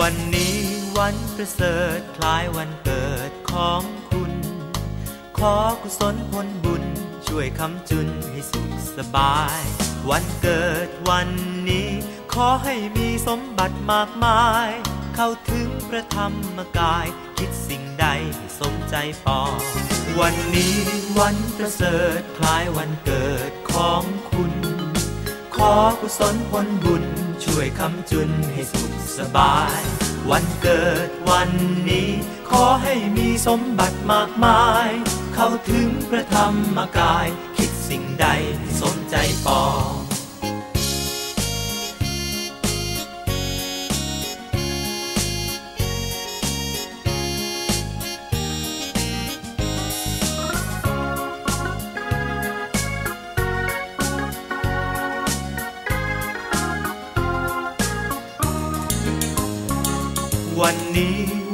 วันนี้วันประเสริฐคล้ายวันเกิดของคุณ ขอกุศลผลบุญช่วยคำจุนให้สุขสบาย วันเกิดวันนี้ ขอให้มีสมบัติมากมาย เข้าถึงพระธรรมกาย คิดสิ่งใดให้สมใจปองวันนี้วันประเสริฐคล้ายวันเกิดของคุณ ขอกุศลผลบุญ ช่วยคำจุนให้สุขสบาย วันเกิดวันนี้ ขอให้มีสมบัติมากมาย เข้าถึงพระธรรมกาย คิดสิ่งใดสมใจปอง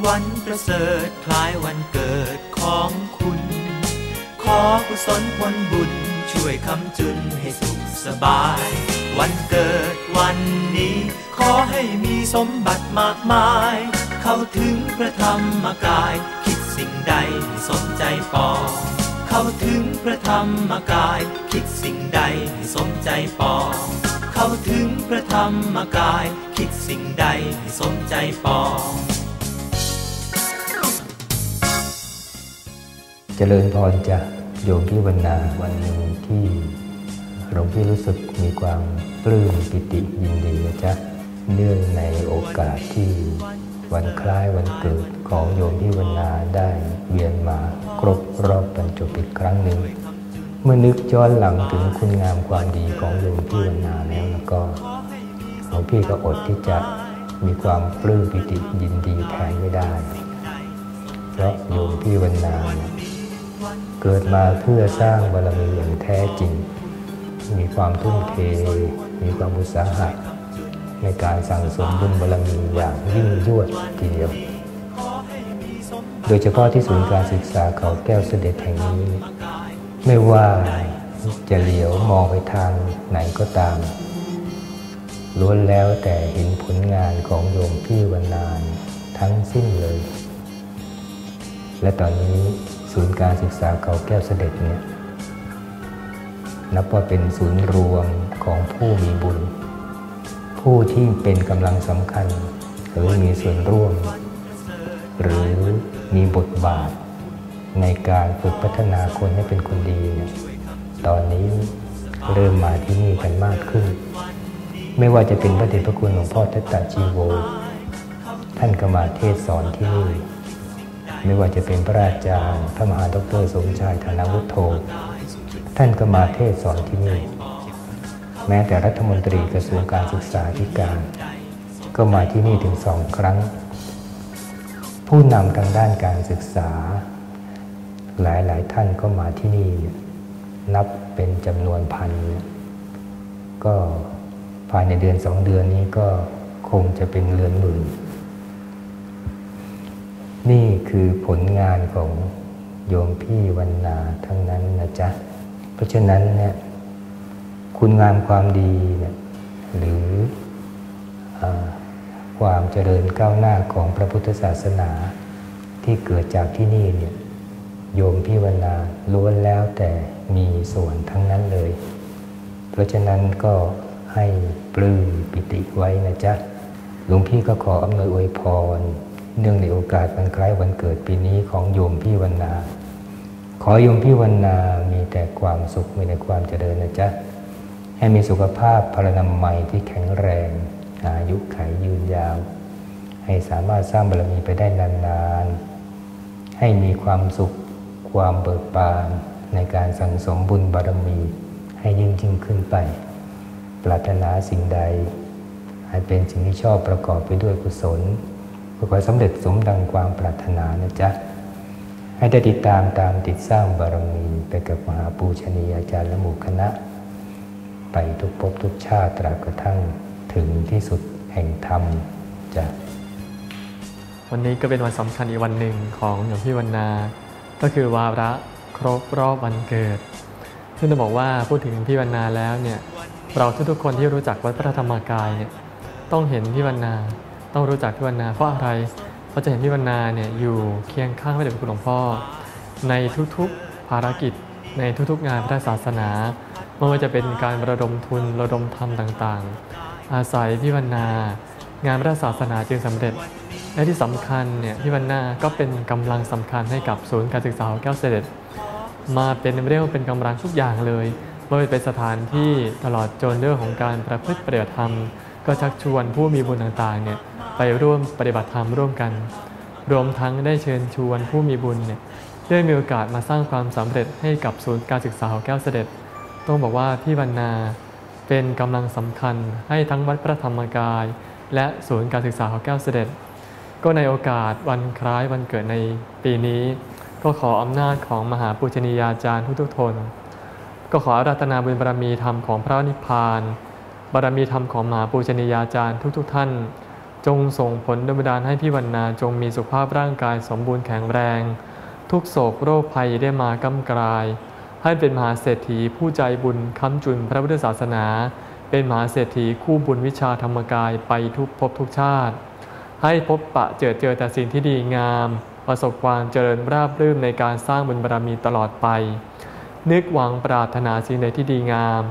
วันประเสริฐคล้ายวันเกิดของคุณ ขอกุศลผลบุญช่วยคำจุนให้สุขสบาย วันเกิดวันนี้ ขอให้มีสมบัติมากมาย เข้าถึงพระธรรมกาย คิดสิ่งใดให้สมใจปองเข้าถึงพระธรรมกาย คิดสิ่งใดให้สมใจปองเข้าถึงพระธรรมกาย คิดสิ่งใดให้สมใจปอง เจริญพรจากโยมพี่วรรณาวันหนึ่งที่หลวงพี่รู้สึกมีความปลื้มปิติยินดีนะจ๊ะเนื่องในโอกาสที่วันคล้ายวันเกิดของโยมพี่วรรณาได้เวียนมาครบรอบบรรจบอีกครั้งหนึ่ง เมื่อนึกย้อนหลังถึงคุณงามความดีของโยมพี่วรรณาแล้วแล้วก็หลวงพี่ก็อดที่จะมีความปลื้มปิติยินดีแทนไม่ได้ เพราะโยมพี่วรรณา เกิดมาเพื่อสร้างบารมีอย่างแท้จริง มีความทุ่มเท มีความอุตสาหะในการสั่งสมบุญบารมีอย่างยิ่งยวดทีเดียว โดยเฉพาะที่ศูนย์การศึกษาเขาแก้วเสด็จแห่งนี้ ไม่ว่าจะเหลียวมองไปทางไหนก็ตามล้วนแล้วแต่เห็นผลงานของโยมพี่วรรณานทั้งสิ้นเลย และตอนนี้ ศูนย์การศึกษาเขาแก้วเสด็จเนี่ยนับว่าเป็นศูนย์รวมของผู้มีบุญ ผู้ที่เป็นกำลังสำคัญ หรือมีส่วนร่วม หรือมีบทบาท ในการฝึกพัฒนาคนให้เป็นคนดีเนี่ยตอนนี้เริ่มมาที่นี่กันมากขึ้น ไม่ว่าจะเป็นพระเดชพระคุณหลวงพ่อทัตตาจีโว ท่านก็มาเทศสอนที่นี่ ไม่ว่าจะเป็นพระอาจารย์พระมหาดรสมชายธนวุฒโธท่านก็มาเทศสอนที่นี่ แม้แต่รัฐมนตรีกระทรวงการศึกษาธิการ ก็มาที่นี่ถึงสองครั้ง ผู้นำทางด้านการศึกษา หลายๆท่านก็มาที่นี่ นับเป็นจำนวนพัน ก็ภายในเดือนสองเดือนนี้ก็คงจะเป็นเรือนหมื่น นี่คือผลงานของโยมพี่วรรณาทั้งนั้นนะจ๊ะ เพราะฉะนั้นเนี่ยคุณงามความดีเนี่ยหรืออความเจริญก้าวหน้าของพระพุทธศาสนาที่เกิดจากที่นี่เนี่ยโยมพี่วรรณาล้วนแล้วแต่มีส่วนทั้งนั้นเลย เพราะฉะนั้นก็ให้ปลื้มปิติไว้นะจ๊ะหลวงพี่ก็ขออำนวยอวยพร เนื่องในโอกาสวันคล้ายวันเกิดปีนี้ของโยมพี่วรรณาขอโยมพี่วรรณามีแต่ความสุขมีแต่ความเจริญนะจ๊ะ ให้มีสุขภาพพลานามัยที่แข็งแรง อายุขัยยืนยาว ให้สามารถสร้างบารมีไปได้นานๆ ให้มีความสุขความเบิกบานในการสั่งสมบุญบารมี ให้ยิ่งยิ่งขึ้นไป ปรารถนาสิ่งใดให้เป็นสิ่งที่ชอบประกอบไปด้วยกุศล ขอสำเร็จสมดังความปรารถนานะจ๊ะ ให้ได้ติดตามตามติดสร้างบารมีไปกับมหาปูชนียาจารย์และหมู่คณะ ไปทุกภพทุกชาติตราบกระทั่งถึงที่สุดแห่งธรรมจ้ะวันนี้ก็เป็นวันสำคัญอีกวันหนึ่งของหลวงพี่วรรณา ก็คือวาระครบรอบวันเกิดซึ่งจะบอกว่าพูดถึงพี่วรรณาแล้วเนี่ยเราทุกๆคนที่รู้จักวัดพระธรรมกายเนี่ยต้องเห็นพี่วรรณา ต้องรู้จักพี่วรรณาเพราะอะไรเพราะจะเห็นพี่วรรณาเนี่ยอยู่เคียงข้างพระเดชพระคุณหลวงพ่อ ในทุกๆภารกิจ ในทุกๆงานพระศาสนาไม่ว่าจะเป็นการระดมทุนระดมธรรมต่างๆ อาศัยพี่วรรณางานพระศาสนาจึงสำเร็จและที่สำคัญเนี่ยพี่วรรณาก็เป็นกำลังสำคัญให้กับศูนย์การศึกษาแก้วเสด็จ มาเป็นเรื่องเป็นกำลังทุกอย่างเลยไม่ว่าเป็นสถานที่ตลอดจนเรื่องของการประพฤติปฏิบัติธรรม ก็ชักชวนผู้มีบุญต่างๆเนี่ย ไปร่วมปฏิบัติธรรมร่วมกัน รวมทั้งได้เชิญชวนผู้มีบุญเนี่ยได้มีโอกาสมาสร้างความสำเร็จให้กับศูนย์การศึกษาแก้วเสด็จ ต้องบอกว่าพี่วรรณาเป็นกำลังสำคัญให้ทั้งวัดพระธรรมกาย และศูนย์การศึกษาของแก้วเสด็จ ก็ในโอกาสวันคล้ายวันเกิดในปีนี้ ก็ขออำนาจของมหาปุชนียาจารย์ทุกๆทน ก็ขออารัตนาบุญบารมีธรรมของพระนิพพานบารมีธรรมของมหาปุชนียาจารย์ทุกๆทท่าน จงส่งผลดลบันดาลให้พี่วรรณาจงมีสุขภาพร่างกายสมบูรณ์แข็งแรง ทุกโศกโรคภัยได้มากำกลาย ให้เป็นมหาเศรษฐีผู้ใจบุญค้ำจุนพระพุทธศาสนา เป็นมหาเศรษฐีคู่บุญวิชาธรรมกายไปทุกภพทุกชาติ ให้พบปะเจอเจอแต่สิ่งที่ดีงาม ประสบความเจริญราบรื่นในการสร้างบุญบารมีตลอดไป นึกหวังปรารถนาสิ่งใดที่ดีงาม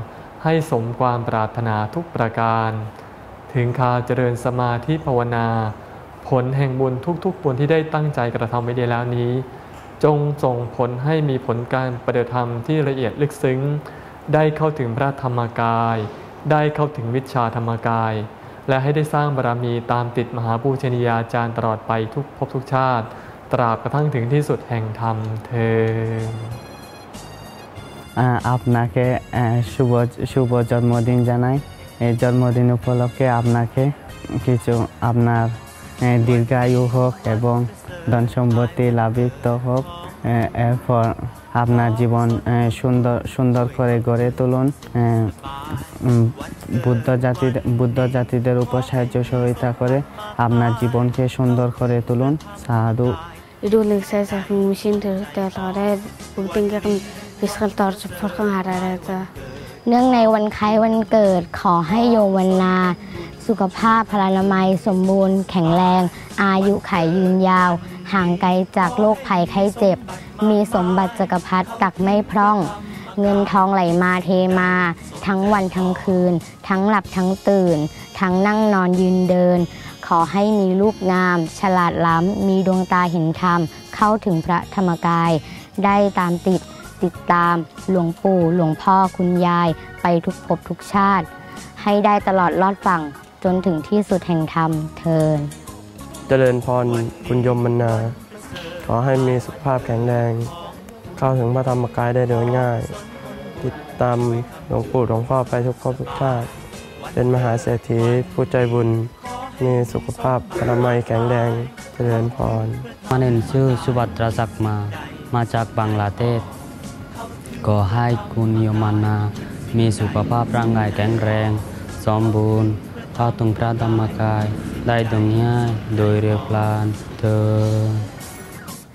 ให้สมความปรารถนาทุกประการ ถึงคาเจริญสมาธิภาวนา ผลแห่งบุญทุกๆบุญที่ได้ตั้งใจกระทำไว้ดีแล้วนี้ จงส่งผลให้มีผลการปฏิบัติธรรมที่ละเอียดลึกซึ้ง ได้เข้าถึงพระธรรมกาย ได้เข้าถึงวิชาธรรมกาย และให้ได้สร้างบารมีตามติดมหาปูชนียาจารย์ตลอดไปทุกภพทุกชาติ ตราบกระทั่งถึงที่สุดแห่งธรรมเทอญ আহ, আপনাকে আহ, শুভ শুভ জন্মদিন জানাই এই জন্মদিন উপলক্ষে আপনাকে কিছু আপনার দীর্ঘায়ু হোক এবং ধন সম্পত্তি লাভিত হোক এরপর আপনার জীবন সুন্দর সুন্দর করে গড়ে তুলুন বুদ্ধ জাতি বুদ্ধ জাতিদের উপর সাহায্য সহায়তা করে আপনার জীবনকে সুন্দর করে তুলুন সাধু. เนื่องในวันคล้ายวันเกิดขอให้โยมวันนา สุขภาพพลานามัยสมบูรณ์ แข็งแรง อายุขัยยืนยาว ห่างไกลจากโรคภัยไข้เจ็บ มีสมบัติจักรพรรดิตักไม่พร่อง เงินทองไหลมาเทมา ทั้งวันทั้งคืน ทั้งหลับทั้งตื่น ทั้งนั่งนอนยืนเดิน ขอให้มีลูกงาม ฉลาดล้ำ มีดวงตาเห็นธรรม เข้าถึงพระธรรมกาย ได้ตามติด ติดตาม หลวงปู่หลวงพ่อคุณยาย ไปทุกภพทุกชาติ ให้ได้ตลอดรอดฝั่งจนถึงที่สุดแห่งธรรมเทิน เจริญพรคุณยมมนา ขอให้มีสุขภาพแข็งแรง เข้าถึงพระธรรมกายได้โดยง่าย ติดตามหลวงปู่หลวงพ่อไปทุกภพทุกชาติ เป็นมหาเศรษฐีผู้ใจบุญมีสุขภาพอนามัยแข็งแรงเจริญพรมาเนนชื่อสุบัตราศักดิ์มา มาจากบังลาเทศ ขอให้คุณโยมานามีสุขภาพร่างกายแข็งแรง สมบูรณ์เข้าถึงพระธรรมกาย ได้ตรงง่ายโดยเร็วพลานเธอ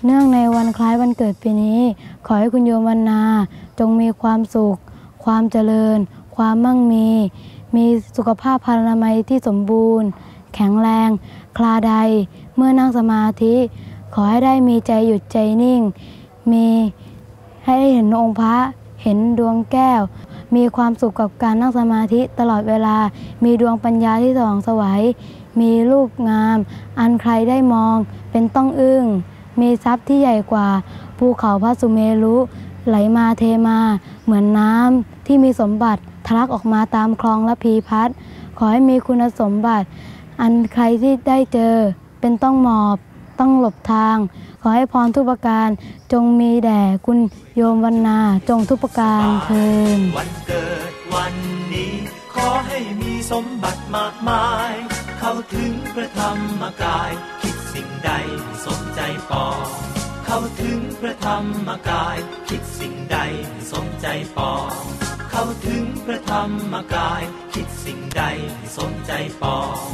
เนื่องในวันคล้ายวันเกิดปีนี้ ขอให้คุณโยมนาจงมีความสุข ความเจริญ ความมั่งมี มีสุขภาพพานามัยที่สมบูรณ์ แข็งแรง คลาใด เมื่อนั่งสมาธิ ขอให้ได้มีใจหยุดใจนิ่ง มี ให้ได้เห็นองค์พระเห็นดวงแก้ว มีความสุขกับการนั่งสมาธิตลอดเวลา มีดวงปัญญาที่สว่างสวัยมีรูปงาม อันใครได้มองเป็นต้องอึ้ง มีทรัพย์ที่ใหญ่กว่า ภูเขาพระสุเมรุไหลมาเทมา เหมือนน้ำที่มีสมบัติทะลักออกมาตามคลองและพีพัดขอให้มีคุณสมบัติ อันใครที่ได้เจอเป็นต้องหมอบ ต้องหลบทาง ขอให้พรทุกประการ จงมีแด่คุณโยมวันนาจงทุกประการเทินวันเกิดวันนี้ ขอให้มีสมบัติมากมาย เข้าถึงพระธรรมกาย คิดสิ่งใดสมใจปอง เข้าถึงพระธรรมกาย คิดสิ่งใดสมใจปองเข้าถึงพระธรรมกาย คิดสิ่งใดสมใจปอง